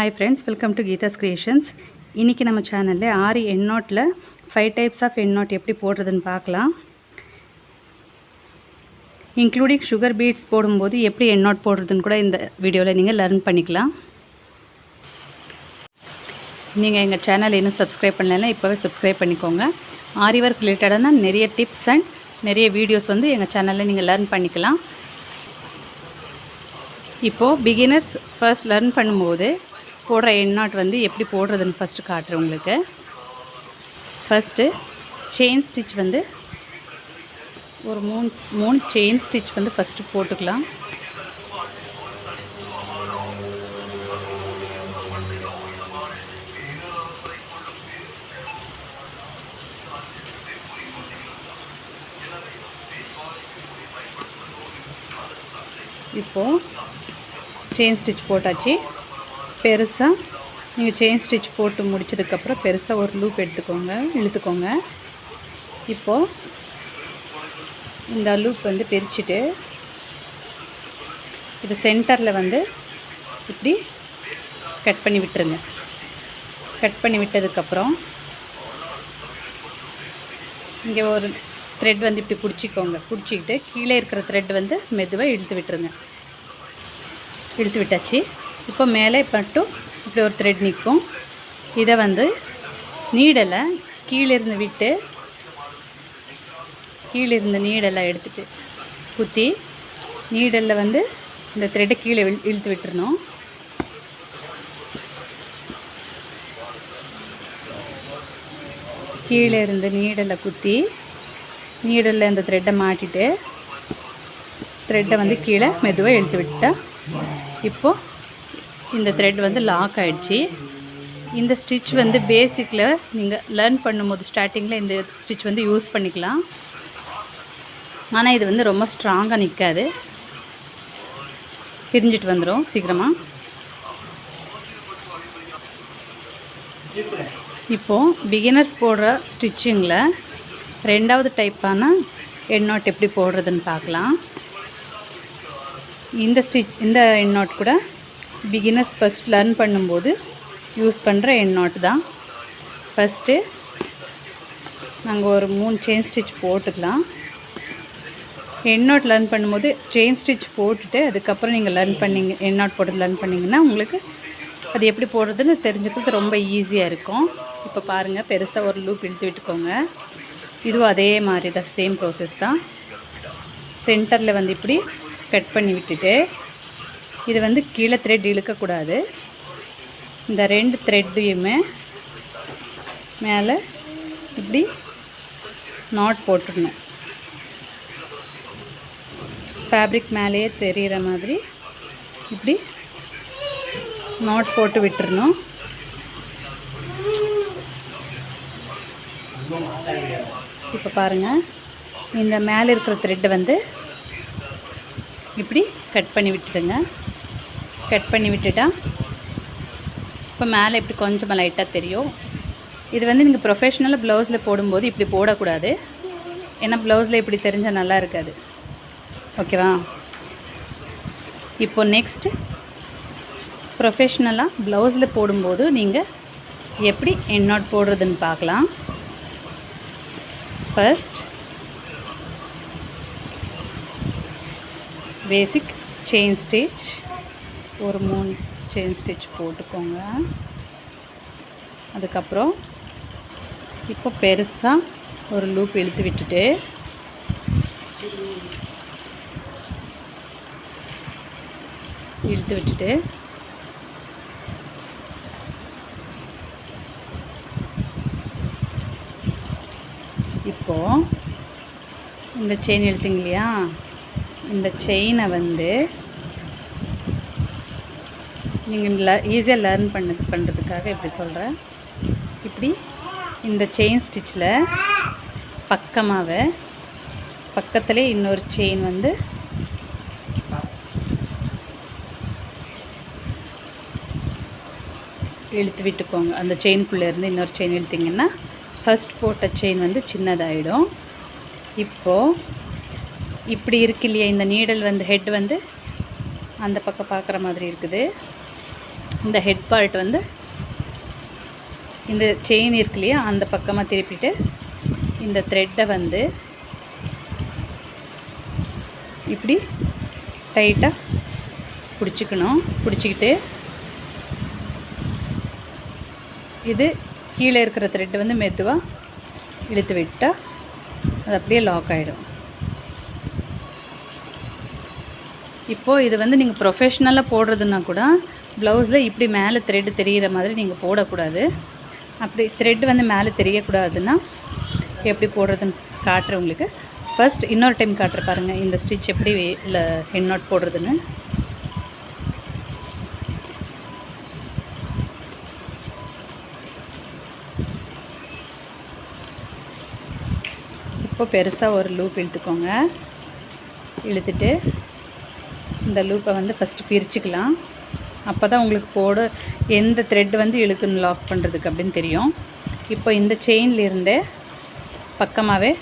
Hi friends welcome to Geetha's creations இன்றைக்கி நம்ம சேனலில் ஆறு எண்ணோட்டில் ஃபைவ் டைப்ஸ் ஆஃப் எண்ணோட் எப்படி போடுறதுன்னு பார்க்கலாம். இன்க்ளூடிங் சுகர் பீட்ஸ் போடும்போது எப்படி எண்ணோட் போடுறதுன்னு கூட இந்த வீடியோவில் நீங்கள் லேர்ன் பண்ணிக்கலாம். நீங்கள் எங்கள் சேனல் இன்னும் சப்ஸ்கிரைப் பண்ணலைன்னா இப்போவே சப்ஸ்கிரைப் பண்ணிக்கோங்க. ஆரி ஒர்க் ரிலேட்டடான நிறைய டிப்ஸ் அண்ட் நிறைய வீடியோஸ் வந்து எங்கள் சேனலில் நீங்கள் லேர்ன் பண்ணிக்கலாம். இப்போது பிகினர்ஸ் ஃபர்ஸ்ட் லேர்ன் பண்ணும்போது போடுற எண்ணாட் வந்து எப்படி போடுறதுன்னு ஃபஸ்ட்டு காட்டுறேன் உங்களுக்கு. ஃபஸ்ட்டு செயின் ஸ்டிச் வந்து ஒரு மூணு மூணு செயின் ஸ்டிச் வந்து ஃபஸ்ட்டு போட்டுக்கலாம். இப்போது செயின் ஸ்டிச் போட்டாச்சு. பெருசாக நீங்கள் செயின் ஸ்டிச் போட்டு முடிச்சதுக்கப்புறம் பெருசாக ஒரு லூப் எடுத்துக்கோங்க இழுத்துக்கோங்க. இப்போது இந்த லூப் வந்து பிரிச்சுட்டு இது சென்டரில் வந்து இப்படி கட் பண்ணி விட்டுருங்க. கட் பண்ணி விட்டதுக்கப்புறம் இங்கே ஒரு த்ரெட் வந்து இப்படி பிடிச்சிக்கோங்க. பிடிச்சிக்கிட்டு கீழே இருக்கிற த்ரெட் வந்து மெதுவாக இழுத்து விட்டுருங்க. இழுத்து விட்டாச்சு. இப்போ மேலே மட்டும் இப்படி ஒரு த்ரெட் நிற்கும். இதை வந்து நீடலை கீழே இருந்து விட்டு கீழே இருந்த நீடலை எடுத்துகிட்டு குத்தி நீடலில் வந்து இந்த த்ரெட்டை கீழே இழு- இழுத்து விட்டுறணும். கீழே இருந்து நீடலை குத்தி நீடலில் இந்த த்ரெட்டை மாட்டிட்டு த்ரெட்டை வந்து கீழே மெதுவாக இழுத்து விட்டா இப்போது இந்த த்ரெட் வந்து லாக் ஆகிடுச்சு இந்த ஸ்டிச் வந்து பேசிக்கில் நீங்கள் லேர்ன் பண்ணும்போது ஸ்டார்டிங்கில் இந்த ஸ்டிச் வந்து யூஸ் பண்ணிக்கலாம். ஆனால் இது வந்து ரொம்ப ஸ்ட்ராங்காக நிற்காது பிரிஞ்சிட்டு வந்துடும் சீக்கிரமாக இப்போது பிகினர்ஸ் போடுற ஸ்டிச்சிங்கில் ரெண்டாவது டைப்பான எண்ணோட் எப்படி போடுறதுன்னு பார்க்கலாம். இந்த ஸ்டிச் இந்த எண்ணோட் கூட பிகினர்ஸ் ஃபஸ்ட் லேர்ன் பண்ணும்போது யூஸ் பண்ணுற எண்ணோட் தான். ஃபஸ்ட்டு நாங்கள் ஒரு மூணு செயின் ஸ்டிச் போட்டுக்கலாம். எண்ணோட் லேர்ன் பண்ணும்போது செயின் ஸ்டிச் போட்டுட்டு அதுக்கப்புறம் நீங்கள் லேர்ன் பண்ணிங்க எண்ணோட் போட்டு லேர்ன் பண்ணிங்கன்னா உங்களுக்கு அது எப்படி போடுறதுன்னு தெரிஞ்சுக்கிறது ரொம்ப ஈஸியாக இருக்கும். இப்போ பாருங்கள் பெருசாக ஒரு லூப் இழுத்து விட்டுக்கோங்க. இதுவும் அதே மாதிரி தான் சேம் ப்ராசஸ் தான். சென்டரில் வந்து இப்படி கட் பண்ணி விட்டுட்டு இது வந்து கீழே த்ரெட் இழுக்கக்கூடாது இந்த ரெண்டு த்ரெட்டையுமே மேலே இப்படி நாட் போட்டுடணும். ஃபேப்ரிக் மேலேயே தெரிகிற மாதிரி இப்படி நாட் போட்டு விட்டுறணும். இப்போ பாருங்கள் இந்த மேலே இருக்கிற த்ரெட்டை வந்து இப்படி கட் பண்ணி விட்டுடுங்க. கட் பண்ணி விட்டுட்டா? இப்போ மேலே இப்படி கொஞ்சமாக லைட்டாக தெரியும். இது வந்து நீங்கள் ப்ரொஃபஷ்னலாக ப்ளவுஸில் போடும்போது இப்படி போடக்கூடாது. ஏன்னா ப்ளவுஸில் இப்படி தெரிஞ்சால் நல்லா இருக்காது. ஓகேவா இப்போ நெக்ஸ்ட்டு ப்ரொஃபஷ்னலாக ப்ளவுஸில் போடும்போது நீங்கள் எப்படி எண்ணாட் போடுறதுன்னு பார்க்கலாம். ஃபர்ஸ்ட் பேசிக் செயின் ஸ்டிச் ஒரு மூணு செயின் ஸ்டிச் போட்டுக்கோங்க. அதுக்கப்புறம் இப்போ பெருசாக ஒரு லூப் இழுத்து விட்டுட்டு இழுத்து விட்டுட்டு இப்போது இந்த செயின் இழுத்துங்க இல்லையா? இந்த செயினை வந்து நீங்கள் ல ஈஸியாக லேர்ன் பண்ண பண்ணுறதுக்காக இப்படி சொல்கிறேன் இப்படி இந்த செயின் ஸ்டிச்சில் பக்கமாகவே பக்கத்துலேயே இன்னொரு செயின் வந்து இழுத்து விட்டுக்கோங்க. அந்த செயின்குள்ளேருந்து இன்னொரு செயின் இழுத்தீங்கன்னா ஃபர்ஸ்ட் போட்ட செயின் வந்து சின்னதாகிடும் இப்போது இப்படி இருக்கு இல்லையா? இந்த நீடல் வந்து ஹெட் வந்து அந்த பக்கம் பார்க்குற மாதிரி இருக்குது. இந்த ஹெட் பார்ட் வந்து இந்த செயின் இருக்கு இல்லையா அந்த பக்கமாக திருப்பிட்டு இந்த த்ரெட்டை வந்து இப்படி டைட்டாக பிடிச்சிக்கணும். பிடிச்சிக்கிட்டு இது கீழே இருக்கிற த்ரெட்டு வந்து மெதுவாக இழுத்து விட்டால் அது அப்படியே லாக் ஆகிடும் இப்போது இது வந்து நீங்கள் ப்ரொஃபஷ்னலாக போடுறதுன்னா கூட ப்ளவுஸில் இப்படி மேலே த்ரெட்டு தெரிகிற மாதிரி நீங்கள் போடக்கூடாது. அப்படி த்ரெட் வந்து மேலே தெரியக்கூடாதுன்னா எப்படி போடுறதுன்னு காட்டுறேன் உங்களுக்கு. ஃபஸ்ட் இன்னொரு டைம் காட்டுற பாருங்கள் இந்த ஸ்டிச் எப்படி இல்லை ஹெட் நாட் போடுறதுன்னு. இப்போ பெருசாக ஒரு லூப் இழுத்துக்கோங்க. இழுத்துட்டு இந்த லூப்பை வந்து ஃபஸ்ட்டு பிரிச்சுக்கலாம். அப்போ தான் உங்களுக்கு போட எந்த த்ரெட் வந்து இழுக்குன்னு லாக் பண்ணுறதுக்கு அப்படின்னு தெரியும். இப்போ இந்த செயின்லேருந்தே பக்கமாகவே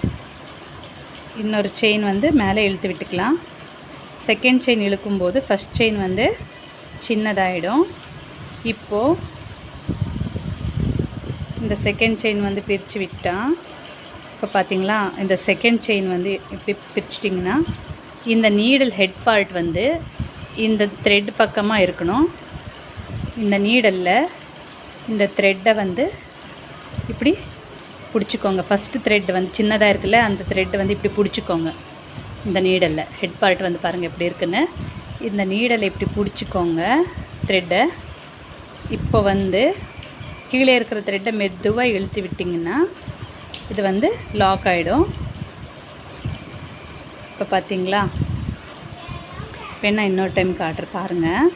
இன்னொரு செயின் வந்து மேலே இழுத்து விட்டுக்கலாம். செகண்ட் செயின் இழுக்கும்போது ஃபஸ்ட் செயின் வந்து சின்னதாகிடும் இப்போது இந்த செகண்ட் செயின் வந்து பிரித்து விட்டால் இப்போ பார்த்தீங்களா இந்த செகண்ட் செயின் வந்து இப்படி பிரிச்சிட்டிங்கன்னா இந்த நீடல் ஹெட் பார்ட் வந்து இந்த த்ரெட் பக்கமாக இருக்கணும். இந்த நீடலில் இந்த த்ரெட்டை வந்து இப்படி பிடிச்சிக்கோங்க. ஃபஸ்ட்டு த்ரெட் வந்து சின்னதாக இருக்குல்ல அந்த த்ரெட் வந்து இப்படி பிடிச்சிக்கோங்க. இந்த நீடலில் ஹெட் பார்ட் வந்து பாருங்கள் எப்படி இருக்குன்னு. இந்த நீடலை இப்படி பிடிச்சிக்கோங்க த்ரெட்டை இப்போ வந்து கீழே இருக்கிற த்ரெட்டை மெதுவாக இழுத்து விட்டிங்கன்னா இது வந்து லாக் ஆகிடும் இப்போ பார்த்தீங்களா? வேணா இன்னொரு டைம் காட்டுற பாருங்கள்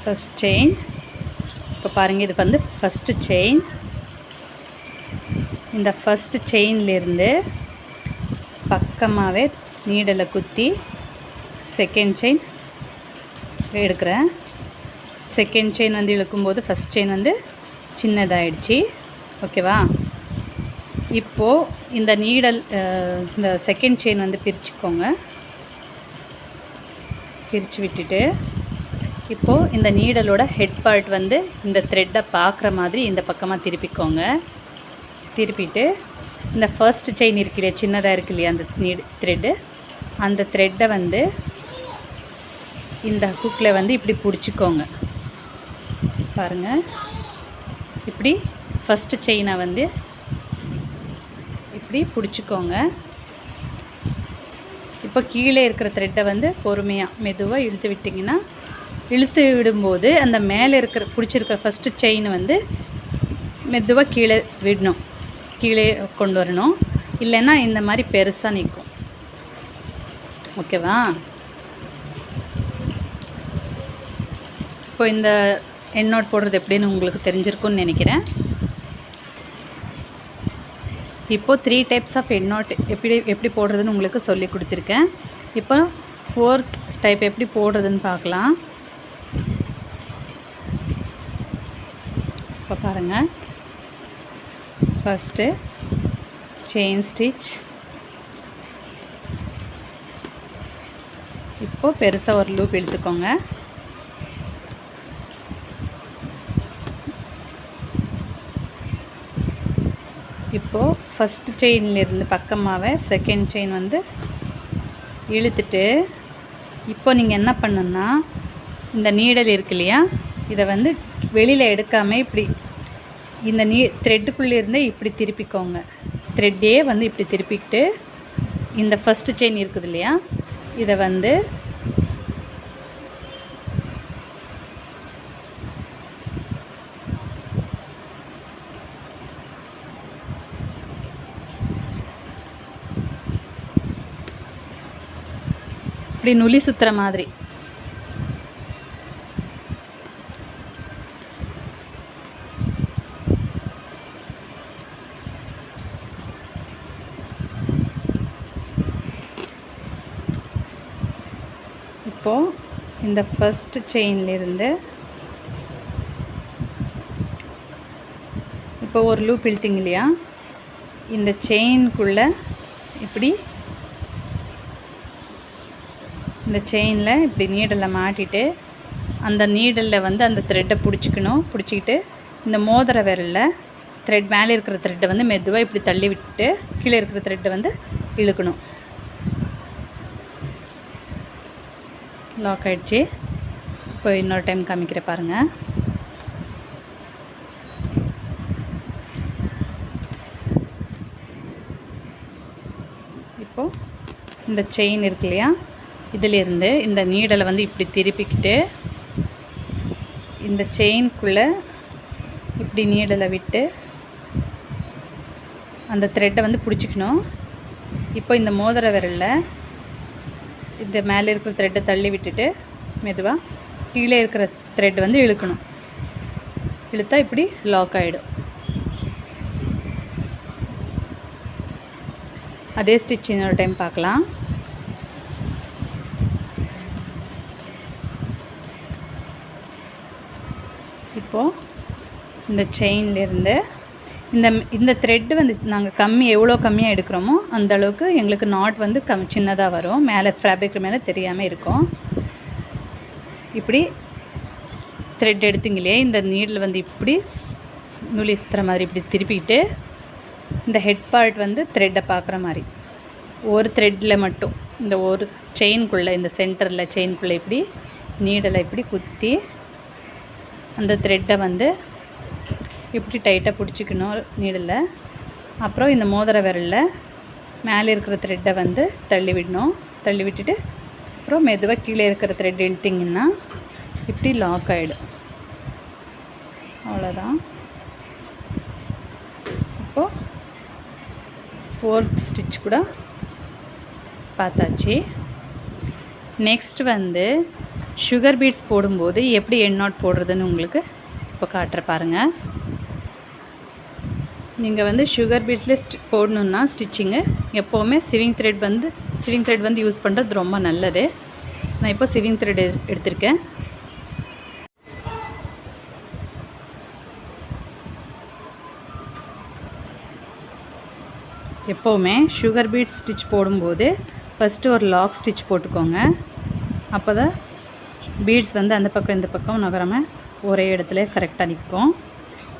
ஃபஸ்ட் செயின் இப்போ பாருங்கள் இது வந்து ஃபஸ்ட்டு செயின் இந்த ஃபஸ்ட்டு செயின்லேருந்து பக்கமாகவே நீடலை குத்தி செகண்ட் செயின் எடுக்கிறேன். செகண்ட் செயின் வந்து இழுக்கும்போது ஃபஸ்ட் செயின் வந்து சின்னதாகிடுச்சு ஓகேவா இப்போது இந்த நீடல் இந்த செகண்ட் செயின் வந்து பிரிச்சுக்கோங்க. பிரித்து விட்டுட்டு இப்போது இந்த நீடலோட ஹெட் பார்ட் வந்து இந்த த்ரெட்டை பார்க்குற மாதிரி இந்த பக்கமாக திருப்பிக்கோங்க. திருப்பிட்டு இந்த ஃபர்ஸ்ட் செயின் இருக்கு இல்லையா சின்னதாக இருக்கு இல்லையா அந்த நீட் த்ரெட்டு அந்த த்ரெட்டை வந்து இந்த ஹுக்கில் வந்து இப்படி பிடிச்சிக்கோங்க. பாருங்கள் இப்படி ஃபஸ்ட்டு செயினை வந்து இப்படி பிடிச்சிக்கோங்க. இப்போ கீழே இருக்கிற த்ரெட்டை வந்து பொறுமையாக மெதுவாக இழுத்து விட்டிங்கன்னா இழுத்து விடும்போது அந்த மேலே இருக்கிற பிடிச்சிருக்கிற ஃபஸ்ட்டு செயின் வந்து மெதுவாக கீழே விடணும். கீழே கொண்டு வரணும். இல்லைன்னா இந்த மாதிரி பெருசாக நிற்கும் ஓகேவா? இப்போ இந்த என் நோட் போடுறது எப்படின்னு உங்களுக்கு தெரிஞ்சிருக்கும்னு நினைக்கிறேன். இப்போது த்ரீ டைப்ஸ் ஆஃப் எட் நாட் எப்படி எப்படி போடுறதுன்னு உங்களுக்கு சொல்லி கொடுத்துருக்கேன். இப்போ ஃபோர்த் டைப் எப்படி போடுறதுன்னு பார்க்கலாம். இப்போ பாருங்கள் ஃபஸ்ட்டு செயின் ஸ்டிச் இப்போது பெருசாக ஒரு லூப் இழுத்துக்கோங்க இப்போது ஃபஸ்ட்டு செயின்லேருந்து பக்கமாகவே செகண்ட் செயின் வந்து இழுத்துட்டு இப்போ நீங்கள் என்ன பண்ணுன்னா இந்த நீடல் இருக்கு இல்லையா இதை வந்து வெளியில் எடுக்காமல் இப்படி இந்த நீ த்ரெட்டுக்குள்ளே இருந்தே இப்படி திருப்பிக்கோங்க. த்ரெட்டே வந்து இப்படி திருப்பிக்கிட்டு இந்த ஃபஸ்ட்டு செயின் இருக்குது இல்லையா இதை வந்து இப்படி நுலி சுற்றுற மாதிரி. இப்போது இந்த ஃபஸ்ட்டு செயின்லேருந்து இப்போ ஒரு லூப் இழுத்தீங்க இல்லையா? இந்த செயின்குள்ளே இப்படி இந்த செயினில் இப்படி நீடலை மாட்டிட்டு அந்த நீடலில் வந்து அந்த த்ரெட்டை பிடிச்சிக்கணும். பிடிச்சிக்கிட்டு இந்த மோதிர விரலில் த்ரெட் மேலே இருக்கிற த்ரெட்டை வந்து மெதுவாக இப்படி தள்ளி விட்டுட்டு கீழே இருக்கிற த்ரெட்டை வந்து இழுக்கணும். லாக் ஆகிடுச்சு இப்போ இன்னொரு டைம் காமிக்கிற பாருங்கள் இப்போது இந்த செயின் இருக்கு இல்லையா? இதிலிருந்து இந்த நீடலை வந்து இப்படி திருப்பிக்கிட்டு இந்த செயின்குள்ளே இப்படி நீடலை விட்டு அந்த த்ரெட்டை வந்து பிடிச்சிக்கணும். இப்போ இந்த மோதிர விரலில் இந்த மேலே இருக்கிற த்ரெட்டை தள்ளி விட்டுட்டு மெதுவாக கீழே இருக்கிற த்ரெட் வந்து இழுக்கணும். இழுத்தா இப்படி லாக் ஆகிடும் அதே ஸ்டிச் இன்னொரு டைம் பார்க்கலாம். இப்போது இந்த செயின்லேருந்து இந்த இந்த த்ரெட்டு வந்து நாங்கள் கம்மி எவ்வளோ கம்மியாக எடுக்கிறோமோ அந்த அளவுக்கு எங்களுக்கு நாட் வந்து கம் சின்னதாக வரும். மேலே ஃபேப்ரிக் மேலே தெரியாமல் இருக்கும். இப்படி த்ரெட் எடுத்தீங்க இல்லையா இந்த நீடில் வந்து இப்படி நூலி சுற்றுற மாதிரி இப்படி திருப்பிக்கிட்டு இந்த ஹெட் பார்ட் வந்து த்ரெட்டை பார்க்குற மாதிரி. ஒரு த்ரெட்டில் மட்டும் இந்த ஒரு செயின்குள்ளே இந்த சென்டரில் செயின்குள்ளே இப்படி நீடலை இப்படி குத்தி அந்த த்ரெட்டை வந்து இப்படி டைட்டாக பிடிச்சிக்கணும் நீடில். அப்புறம் இந்த மோதிர விரலில் மேலே இருக்கிற த்ரெட்டை வந்து தள்ளி விடணும் தள்ளி விட்டுட்டு அப்புறம் மெதுவாக கீழே இருக்கிற த்ரெட் இழுத்திங்கன்னா இப்படி லாக் ஆகிடும் அவ்வளோதான் இப்போது ஃபோர்த் ஸ்டிச் கூட பார்த்தாச்சு. நெக்ஸ்ட் வந்து சுகர் பீட்ஸ் போடும்போது எப்படி என் நாட் போடுறதுன்னு உங்களுக்கு இப்போ காட்டுற பாருங்கள் நீங்கள் வந்து சுகர் பீட்ஸில் ஸ்டி போடணுன்னா ஸ்டிச்சிங்கு எப்போவுமே சிவிங் த்ரெட் வந்து சிவிங் த்ரெட் வந்து யூஸ் பண்ணுறது ரொம்ப நல்லது. நான் இப்போ சிவிங் த்ரெட் எடுத்திருக்கேன். எப்போவுமே சுகர் பீட் ஸ்டிச் போடும்போது ஃபஸ்ட்டு ஒரு லாக் ஸ்டிச் போட்டுக்கோங்க. அப்போ தான் பீட்ஸ் வந்து அந்த பக்கம் இந்த பக்கம் நகராமல் ஒரே இடத்துல கரெக்டாக நிற்கும்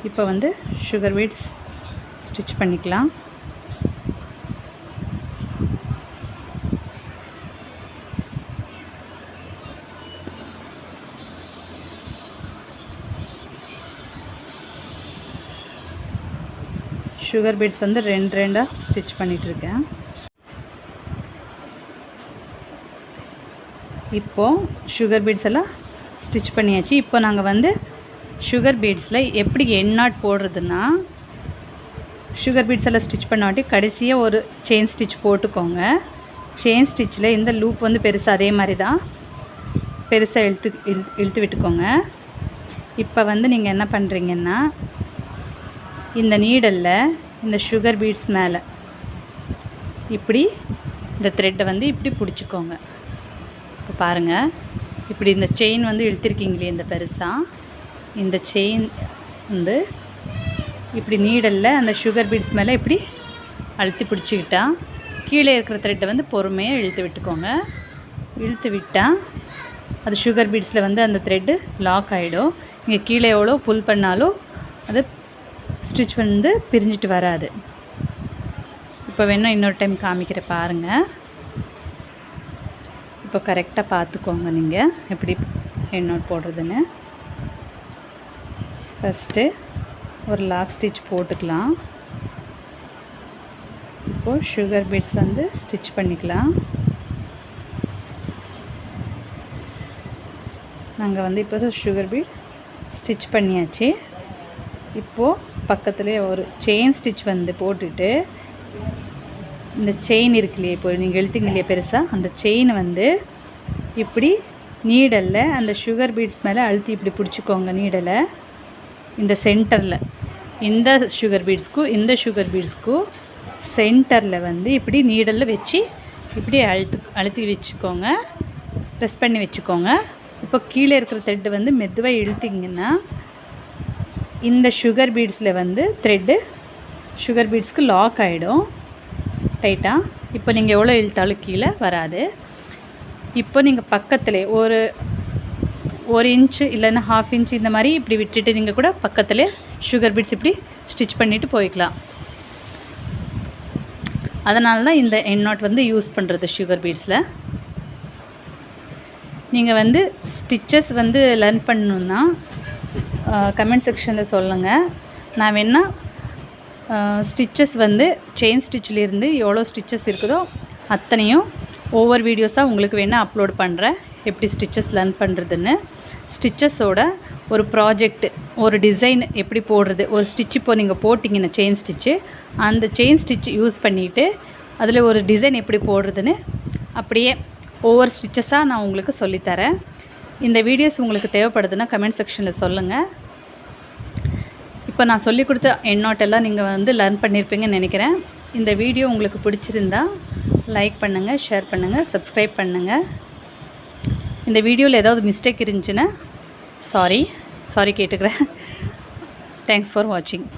இப்போ வந்து சுகர் பீட்ஸ் ஸ்டிச் பண்ணிக்கலாம். சுகர் பீட்ஸ் வந்து ரெண்டு ரெண்டாக ஸ்டிச் பண்ணிகிட்ருக்கேன் இப்போது சுகர் பீட்ஸ் எல்லாம் ஸ்டிச் பண்ணியாச்சு. இப்போ நாங்கள் வந்து சுகர் பீட்ஸில் எப்படி எண்ணாட் போடுறதுன்னா சுகர் பீட்ஸ் எல்லாம் ஸ்டிச் பண்ணாட்டி கடைசியாக ஒரு செயின் ஸ்டிச் போட்டுக்கோங்க. செயின் ஸ்டிச்சில் இந்த லூப் வந்து பெருசாக அதே மாதிரி தான். பெருசாக இழுத்து இழு இழுத்து விட்டுக்கோங்க. இப்போ வந்து நீங்கள் என்ன பண்ணுறீங்கன்னா இந்த நீடலில் இந்த சுகர் பீட்ஸ் மேலே இப்படி இந்த த்ரெட்டை வந்து இப்படி பிடிச்சிக்கோங்க. இப்போ பாருங்கள் இப்படி இந்த செயின் வந்து இழுத்துருக்கீங்களே இந்த பெருசாக இந்த செயின் வந்து இப்படி நீடலில் அந்த சுகர் பீட்ஸ் மேலே இப்படி அழுத்தி பிடிச்சிக்கிட்டா கீழே இருக்கிற த்ரெட்டை வந்து பொறுமையாக இழுத்து விட்டுக்கோங்க. இழுத்து விட்டால் அது சுகர் பீட்ஸில் வந்து அந்த த்ரெட்டு லாக் ஆகிடும் இங்கே கீழே எவ்வளோ புல் பண்ணாலும் அது ஸ்டிச் வந்து பிரிஞ்சிட்டு வராது. இப்போ வேணால் இன்னொரு டைம் காமிக்கிற பாருங்கள் இப்போ கரெக்டாக பார்த்துக்கோங்க நீங்கள் எப்படி எண்ணோட் போடுறதுன்னு. ஃபஸ்ட்டு ஒரு லாக் ஸ்டிச் போட்டுக்கலாம். இப்போது சுகர் பீட்ஸ் வந்து ஸ்டிச் பண்ணிக்கலாம். நாங்கள் வந்து இப்போ சுகர் பீட் ஸ்டிச் பண்ணியாச்சு. இப்போது பக்கத்துலேயே ஒரு செயின் ஸ்டிச் வந்து போட்டுட்டு இந்த செயின் இருக்கு இல்லையா இப்போ நீங்கள் எழுத்துங்க இல்லையா பெருசாக அந்த செயினை வந்து இப்படி நீடலில் அந்த சுகர் பீட்ஸ் மேலே அழுத்தி இப்படி பிடிச்சிக்கோங்க நீடலை இந்த சென்டரில் இந்த சுகர் பீட்ஸ்க்கும் இந்த சுகர் பீட்ஸ்க்கும் சென்டரில் வந்து இப்படி நீடலில் வச்சு இப்படி அழுத்து அழுத்தி வச்சுக்கோங்க. ப்ரெஸ் பண்ணி வச்சுக்கோங்க. இப்போ கீழே இருக்கிற த்ரெட்டு வந்து மெதுவாக இழுத்திங்கன்னா இந்த சுகர் பீட்ஸில் வந்து த்ரெட்டு சுகர் பீட்ஸ்க்கு லாக் ஆகிடும் டைட்டாக இப்போ நீங்கள் எவ்வளோ இழுத்தாலும் கீழே வராது. இப்போ நீங்கள் பக்கத்தில் ஒரு ஒரு இன்ச்சு இல்லைன்னா ஹாஃப் இன்ச் இந்த மாதிரி இப்படி விட்டுட்டு நீங்கள் கூட பக்கத்தில் சுகர் பீட்ஸ் இப்படி ஸ்டிச் பண்ணிவிட்டு போய்க்கலாம். அதனால தான் இந்த என் நாட் வந்து யூஸ் பண்ணுறது சுகர் பீட்ஸில் நீங்கள் வந்து ஸ்டிச்சஸ் வந்து லேர்ன் பண்ணணுன்னா கமெண்ட் செக்ஷனில் சொல்லுங்கள் நான் வேணால் ஸ்டிச்சஸ் வந்து செயின் ஸ்டிச்சிலேருந்து எவ்வளோ ஸ்டிச்சஸ் இருக்குதோ அத்தனையும் ஒவ்வொரு வீடியோஸாக உங்களுக்கு வேணால் அப்லோட் பண்ணுறேன் எப்படி ஸ்டிச்சஸ் லேர்ன் பண்ணுறதுன்னு ஸ்டிச்சஸோட ஒரு ப்ராஜெக்ட் ஒரு டிசைன் எப்படி போடுறது ஒரு ஸ்டிச் இப்போ நீங்கள் போட்டிங்கன்னா செயின் ஸ்டிச்சு அந்த செயின் ஸ்டிச் யூஸ் பண்ணிவிட்டு அதில் ஒரு டிசைன் எப்படி போடுறதுன்னு அப்படியே ஒவ்வொரு ஸ்டிச்சஸாக நான் உங்களுக்கு சொல்லித்தரேன். இந்த வீடியோஸ் உங்களுக்கு தேவைப்படுதுன்னா கமெண்ட் செக்ஷனில் சொல்லுங்கள் இப்போ நான் சொல்லி கொடுத்த எண்ணோட்டெல்லாம் நீங்கள் வந்து லேர்ன் பண்ணியிருப்பீங்கன்னு நினைக்கிறேன். இந்த வீடியோ உங்களுக்கு பிடிச்சிருந்தா லைக் பண்ணுங்கள் ஷேர் பண்ணுங்கள் சப்ஸ்கிரைப் பண்ணுங்கள் இந்த வீடியோவில் ஏதாவது மிஸ்டேக் இருந்துச்சுன்னா சாரி சாரி கேட்டுக்கிறேன். தேங்க்ஸ் ஃபார் வாட்சிங்